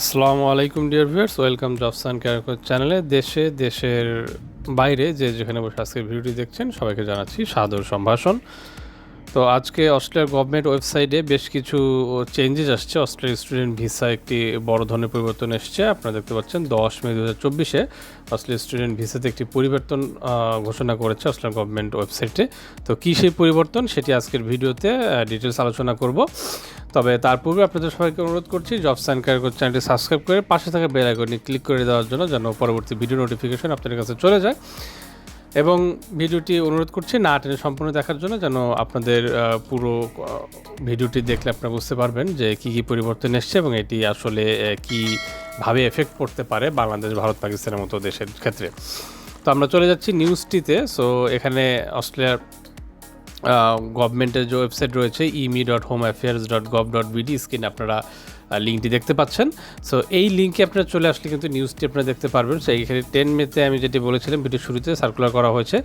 আসসালামু আলাইকুম, dear viewers. Welcome jobs and career চ্যানেলে দেশে, দেশের বাইরে যে যেখানে বসে আজকের ভিডিওটি দেখছেন, সবাইকে জানাচ্ছি সাদর সম্ভাষণ। তো আজকে অস্ট্রেলিয়ার গভর্নমেন্ট ওয়েবসাইটে বেশ কিছু চেঞ্জেস আসছে। অস্ট্রেলিয়ার স্টুডেন্ট ভিসা একটি বড় ধরনের পরিবর্তন এসছে। আপনারা দেখতে পাচ্ছেন, দশ মে দু হাজার চব্বিশে অস্ট্রেলিয়ার স্টুডেন্ট ভিসাতে একটি পরিবর্তন ঘোষণা করেছে অস্ট্রেলিয়ান গভর্নমেন্ট ওয়েবসাইটে তো কী সেই পরিবর্তন? সেটি আজকের ভিডিওতে ডিটেলস আলোচনা করব। তবে তার পূর্বে আপনাদের সবাইকে অনুরোধ করছি জব সাইন কারিগর চ্যানেলটি সাবস্ক্রাইব করে পাশে থাকা বেল আইকনে ক্লিক করে দেওয়ার জন্য যেন পরবর্তী ভিডিও নোটিফিকেশন আপনাদের কাছে চলে যায়। এবং ভিডিওটি অনুরোধ করছি না টেনে সম্পূর্ণ দেখার জন্য যেন আপনাদের পুরো ভিডিওটি দেখলে আপনারা বুঝতে পারবেন যে কী কী পরিবর্তন এসছে এবং এটি আসলে কীভাবে এফেক্ট পড়তে পারে বাংলাদেশ, ভারত, পাকিস্তানের মতো দেশের ক্ষেত্রে। তো আমরা চলে যাচ্ছি নিউজটিতে সো এখানে অস্ট্রেলিয়ার গভর্নমেন্টের যে ওয়েবসাইট রয়েছে immi dot home affairs dot gov dot B D স্ক্রিনে আপনারা লিঙ্কটি দেখতে পাচ্ছেন। সো এই লিঙ্কে আপনারা চলে আসলে কিন্তু নিউজটি আপনারা দেখতে পারবেন। সো এইখানে টেন মেতে আমি যেটি বলেছিলাম ভিডিও শুরুতে সার্কুলার করা হয়েছে।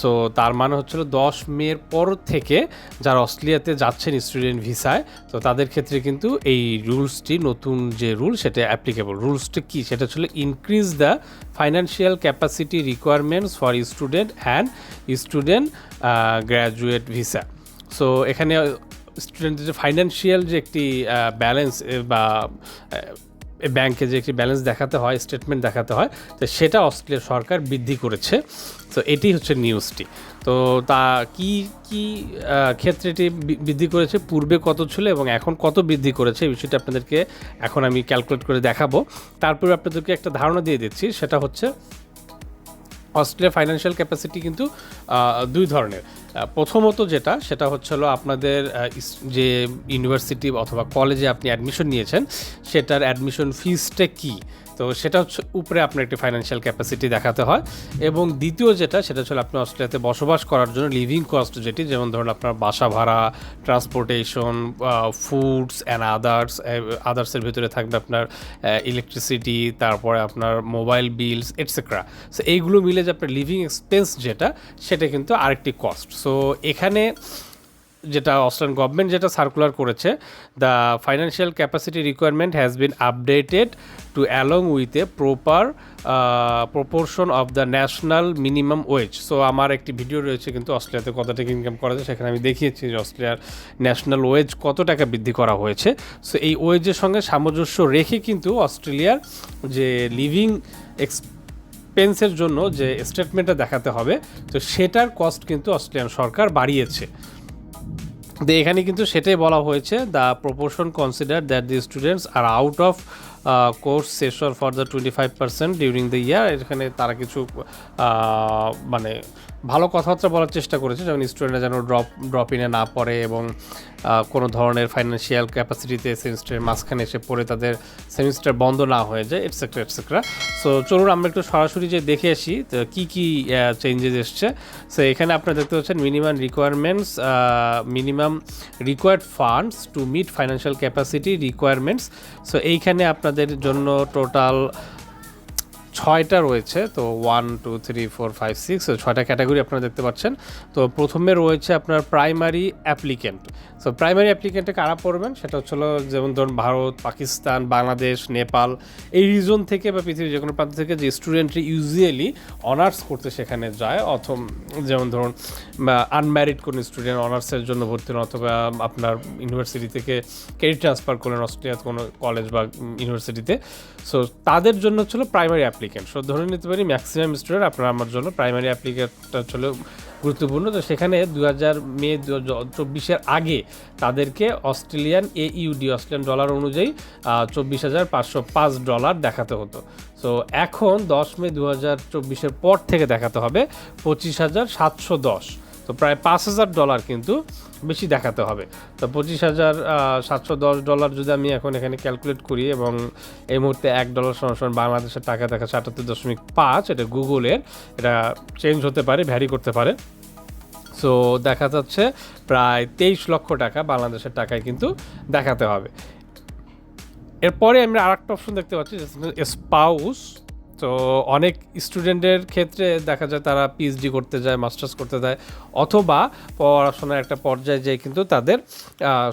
সো তার মানে হচ্ছিল দশ মের পর থেকে যারা অস্ট্রেলিয়াতে যাচ্ছেন স্টুডেন্ট ভিসায় তো তাদের ক্ষেত্রে কিন্তু এই রুলসটি নতুন যে রুল সেটা অ্যাপ্লিকেবল রুলসটি কী? সেটা ছিল increase the financial capacity requirements for student and student graduate visa so এখানে স্টুডেন্টের যে ফাইন্যান্সিয়াল যে একটি ব্যালেন্স বা ব্যাংকে যে একটি ব্যালেন্স দেখাতে হয় স্টেটমেন্ট দেখাতে হয়, তো সেটা অস্ট্রেলিয়া সরকার বৃদ্ধি করেছে। তো এটি হচ্ছে নিউজটি তো তা কি কি ক্ষেত্রে এটি বৃদ্ধি করেছে, পূর্বে কত ছিল এবং এখন কত বৃদ্ধি করেছে, এই বিষয়টা আপনাদেরকে এখন আমি ক্যালকুলেট করে দেখাবো। তারপরে আপনাদেরকে একটা ধারণা দিয়ে দিচ্ছি, সেটা হচ্ছে অস্ট্রেলিয়ার ফাইন্যান্সিয়াল ক্যাপাসিটি কিন্তু দুই ধরনের। প্রথমত যেটা, সেটা হচ্ছে হলো আপনাদের যে ইউনিভার্সিটি অথবা কলেজে আপনি অ্যাডমিশন নিয়েছেন, সেটার অ্যাডমিশন ফিজটা কী? তো সেটা হচ্ছে উপরে আপনার একটি ফাইন্যান্সিয়াল ক্যাপাসিটি দেখাতে হয়। এবং দ্বিতীয় যেটা, সেটা হচ্ছে আপনি অস্ট্রেলিয়াতে বসবাস করার জন্য লিভিং কস্ট যেটি, যেমন ধরুন আপনার বাসা ভাড়া ট্রান্সপোর্টেশন ফুডস অ্যান্ড আদার্স আদার্সের ভিতরে থাকবে আপনার ইলেকট্রিসিটি তারপরে আপনার মোবাইল বিলস এটসেট্রা সো এইগুলো মিলে যে আপনার লিভিং এক্সপেন্স যেটা, সেটা কিন্তু আরেকটি কস্ট সো এখানে যেটা অস্ট্রেলিয়ান গভর্নমেন্ট যেটা সার্কুলার করেছে the financial capacity requirement has been updated to along with a proper proportion of the national minimum wage so আমার একটি ভিডিও রয়েছে কিন্তু অস্ট্রেলিয়াতে কত টাকা ইনকাম করা যায় সেখানে আমি দেখিয়েছি যে অস্ট্রেলিয়ার ন্যাশনাল ওয়েজ কত টাকা বৃদ্ধি করা হয়েছে। সো এই ওয়েজের সঙ্গে সামঞ্জস্য রেখে কিন্তু অস্ট্রেলিয়ার যে লিভিং এক্স পেন্সের জন্য যে স্টেটমেন্টটা দেখাতে হবে, তো সেটার কস্ট কিন্তু অস্ট্রেলিয়ান সরকার বাড়িয়েছে। এখানে কিন্তু সেটাই বলা হয়েছে the proportion consider that the students are out of course session for the twenty five percent during the year এখানে তারা কিছু মানে ভালো কথাবার্তা বলার চেষ্টা করেছে, যেমন স্টুডেন্টরা যেন ড্রপ ড্রপ ইনে না পড়ে এবং কোনো ধরনের ফাইন্যান্সিয়াল ক্যাপাসিটিতে সেমিস্টারের মাঝখানে এসে পড়ে তাদের সেমিস্টার বন্ধ না হয়ে যায় এটসেট্রা এটসেট্রা সো চলুন আমরা একটু সরাসরি যে দেখে আসি, তো কী কী চেঞ্জেস এসছে। সো এখানে আপনারা দেখতে পাচ্ছেন minimum requirements minimum required funds to meet financial capacity requirements so এইখানে আপনাদের জন্য টোটাল ছয়টা রয়েছে, তো one two three four five six ছয়টা ক্যাটাগরি আপনারা দেখতে পাচ্ছেন। তো প্রথমে রয়েছে আপনার প্রাইমারি অ্যাপ্লিকেন্ট সো প্রাইমারি অ্যাপ্লিকেন্টে কারা পড়বেন? সেটা হচ্ছিল যেমন ধরুন ভারত, পাকিস্তান, বাংলাদেশ, নেপাল, এই রিজন থেকে বা পৃথিবীর যে কোনো প্রান্ত থেকে যে স্টুডেন্টরা ইউজুয়ালি অনার্স করতে সেখানে যায়, অথম যেমন ধরুন আনম্যারিড কোনো স্টুডেন্ট অনার্সের জন্য ভর্তি হন, অথবা আপনার ইউনিভার্সিটি থেকে ক্রেডিট ট্রান্সফার করলেন অস্ট্রেলিয়ার কোনো কলেজ বা ইউনিভার্সিটিতে সো তাদের জন্য ছিল প্রাইমারি অ্যাপ্লিকেন্ট সো ধরে নিতে পারি ম্যাক্সিমাম স্টুডেন্ট আপনার আমার জন্য প্রাইমারি অ্যাপ্লিকেন্টটা ছিল গুরুত্বপূর্ণ। তো সেখানে দু হাজার মে চব্বিশের আগে তাদেরকে Australian A U D Australian dollar অনুযায়ী চব্বিশ হাজার পাঁচশো পাঁচ ডলার দেখাতে হতো। তো এখন দশ মে দু হাজার চব্বিশের পর থেকে দেখাতে হবে পঁচিশ হাজার সাতশো দশ। তো প্রায় পাঁচ হাজার ডলার কিন্তু বেশি দেখাতে হবে। তো পঁচিশ হাজার সাতশো দশ ডলার যদি আমি এখন এখানে ক্যালকুলেট করি এবং এই মুহূর্তে এক ডলার সমান বাংলাদেশের টাকা দেখা সাতাত্তর দশমিক পাঁচ, এটা গুগলের, এটা চেঞ্জ হতে পারে ভ্যারি করতে পারে। সো দেখা যাচ্ছে প্রায় তেইশ লক্ষ টাকা বাংলাদেশের টাকায় কিন্তু দেখাতে হবে। এরপরে আমরা আরেকটা অপশন দেখতে পাচ্ছি স্পাউস তো অনেক স্টুডেন্টের ক্ষেত্রে দেখা যায় তারা পিএইচডি করতে যায় মাস্টার্স করতে যায়, অথবা পড়াশোনার একটা পর্যায়ে যেয়ে কিন্তু তাদের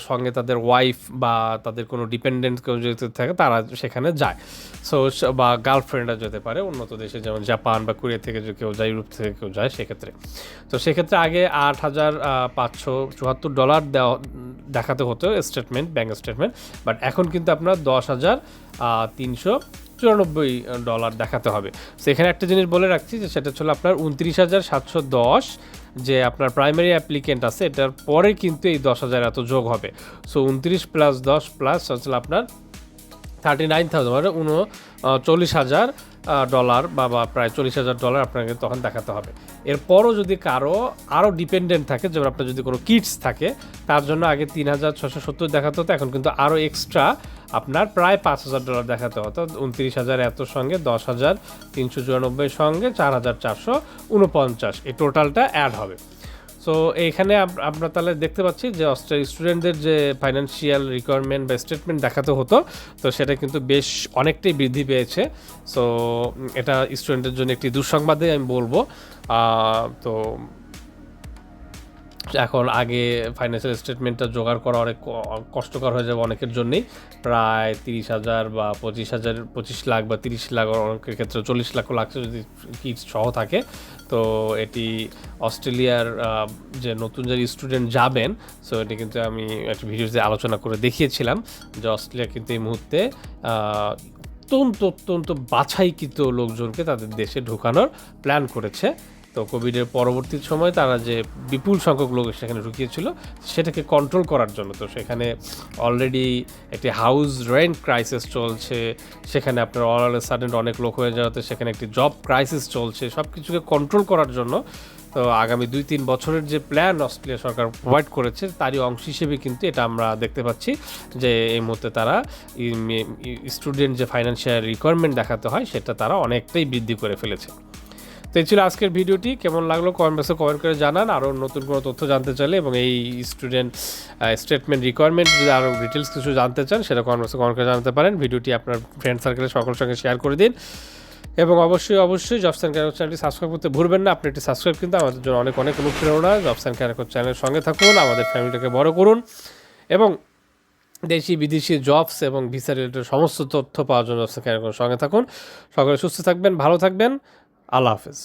সঙ্গে তাদের ওয়াইফ বা তাদের কোনো ডিপেন্ডেন্ট কেউ যদি থাকে তারা সেখানে যায়। সো, বা গার্লফ্রেন্ডরা যেতে পারে, উন্নত দেশে যেমন জাপান বা কোরিয়া থেকে কেউ যায় ইউরোপ থেকে কেউ যায় সেক্ষেত্রে। তো সেক্ষেত্রে আগে আট হাজার পাঁচশো চুয়াত্তর ডলার দেওয়া, দেখাতে হতো স্টেটমেন্ট ব্যাঙ্ক স্টেটমেন্ট বাট এখন কিন্তু আপনার দশ হাজার তিনশো চুরানব্বই ডলার দেখাতে হবে। তো এখানে একটা জিনিস বলে রাখছি যে সেটা ছিল আপনার উনত্রিশ হাজার সাতশো দশ যে আপনার প্রাইমারি অ্যাপ্লিকেন্ট আছে, এটার পরে কিন্তু এই দশ হাজার এত যোগ হবে। সো উনত্রিশ প্লাস দশ প্লাস হচ্ছে আপনার থার্টি নাইন থাউজেন্ড মানে উন চল্লিশ হাজার ডলার বা বা প্রায় চল্লিশ হাজার ডলার আপনাকে তখন দেখাতে হবে। এরপরও যদি কারও আরও ডিপেন্ডেন্ট থাকে, যেমন আপনার যদি কোনো কিটস থাকে, তার জন্য আগে তিন হাজার ছশো সত্তর দেখাতে হতো, এখন কিন্তু আরও এক্সট্রা আপনার প্রায় পাঁচ হাজার ডলার দেখাতে হতো। উনত্রিশ হাজার এত সঙ্গে, দশ হাজার তিনশো চুরানব্বই সঙ্গে, চার হাজার চারশো উনপঞ্চাশ। এই টোটালটা অ্যাড হবে। সো এইখানে আমরা তাহলে দেখতে পাচ্ছি যে স্টুডেন্টদের যে ফাইন্যান্সিয়াল রিকোয়ারমেন্ট বা স্টেটমেন্ট দেখাতে হতো, তো সেটা কিন্তু বেশ অনেকটাই বৃদ্ধি পেয়েছে। সো এটা স্টুডেন্টের জন্য একটি দুঃসংবাদে আমি বলব। তো এখন আগে ফাইন্যান্সিয়াল স্টেটমেন্টটা জোগাড় করা অনেক কষ্টকর হয়ে যাবে অনেকের জন্যই। প্রায় তিরিশ হাজার বা পঁচিশ হাজার, পঁচিশ লাখ বা তিরিশ লাখ অনেকের ক্ষেত্রে চল্লিশ লাখও লাগছে যদি কিট সহ থাকে তো এটি অস্ট্রেলিয়ার যে নতুন যে স্টুডেন্ট যাবেন সো এটি কিন্তু আমি একটা ভিডিওতে আলোচনা করে দেখিয়েছিলাম যে অস্ট্রেলিয়া কিন্তু এই মুহূর্তে অত্যন্ত অত্যন্ত বাছাইকৃত লোকজনকে তাদের দেশে ঢোকানোর প্ল্যান করেছে। তো কোভিডের পরবর্তী সময় তারা যে বিপুল সংখ্যক লোক সেখানে ঢুকিয়েছিল, সেটাকে কন্ট্রোল করার জন্য। তো সেখানে অলরেডি একটি হাউস রেন্ট ক্রাইসিস চলছে, সেখানে আপনার অল সাডেন অনেক লোক হয়ে যাওয়াতে সেখানে একটি জব ক্রাইসিস চলছে সব কিছুকে কন্ট্রোল করার জন্য। তো আগামী দুই তিন বছরের যে প্ল্যান অস্ট্রেলিয়া সরকার প্রোভাইড করেছে, তারই অংশ হিসেবে কিন্তু এটা আমরা দেখতে পাচ্ছি যে এই মুহূর্তে তারা স্টুডেন্ট যে ফাইন্যান্সিয়াল রিকোয়ারমেন্ট দেখাতে হয়, সেটা তারা অনেকটাই বৃদ্ধি করে ফেলেছে। তো এই ছিল আজকের ভিডিওটি। কেমন লাগল কমেন্ট বক্সে কমেন্ট করে জানান। আরও নতুন কোনো তথ্য জানতে চাইলে এবং এই স্টুডেন্ট স্টেটমেন্ট রিকোয়ারমেন্ট যদি আরও ডিটেলস কিছু জানতে চান, সেটা কমেন্ট বক্সে কমেন্ট করে জানাতে পারেন। ভিডিওটি আপনার ফ্রেন্ড সার্কেলে সকলের সঙ্গে শেয়ার করে দিন। এবং অবশ্যই অবশ্যই জবস অ্যান্ড চ্যানেলটি সাবস্ক্রাইব করতে ভুলবেন না। আপনি একটি সাবস্ক্রাইব কিন্তু আমাদের জন্য অনেক অনেক অনুপ্রেরণা। জবস অ্যান্ড ক্যারাকর চ্যানেলের সঙ্গে থাকুন, আমাদের ফ্যামিলিটাকে বড় করুন। এবং দেশি, বিদেশি জবস এবং ভিসা রিলেটেড সমস্ত তথ্য পাওয়ার জন্য জবস অ্যান্ড সঙ্গে থাকুন। সকলে সুস্থ থাকবেন, ভালো থাকবেন। আল্লাহ হাফেজ।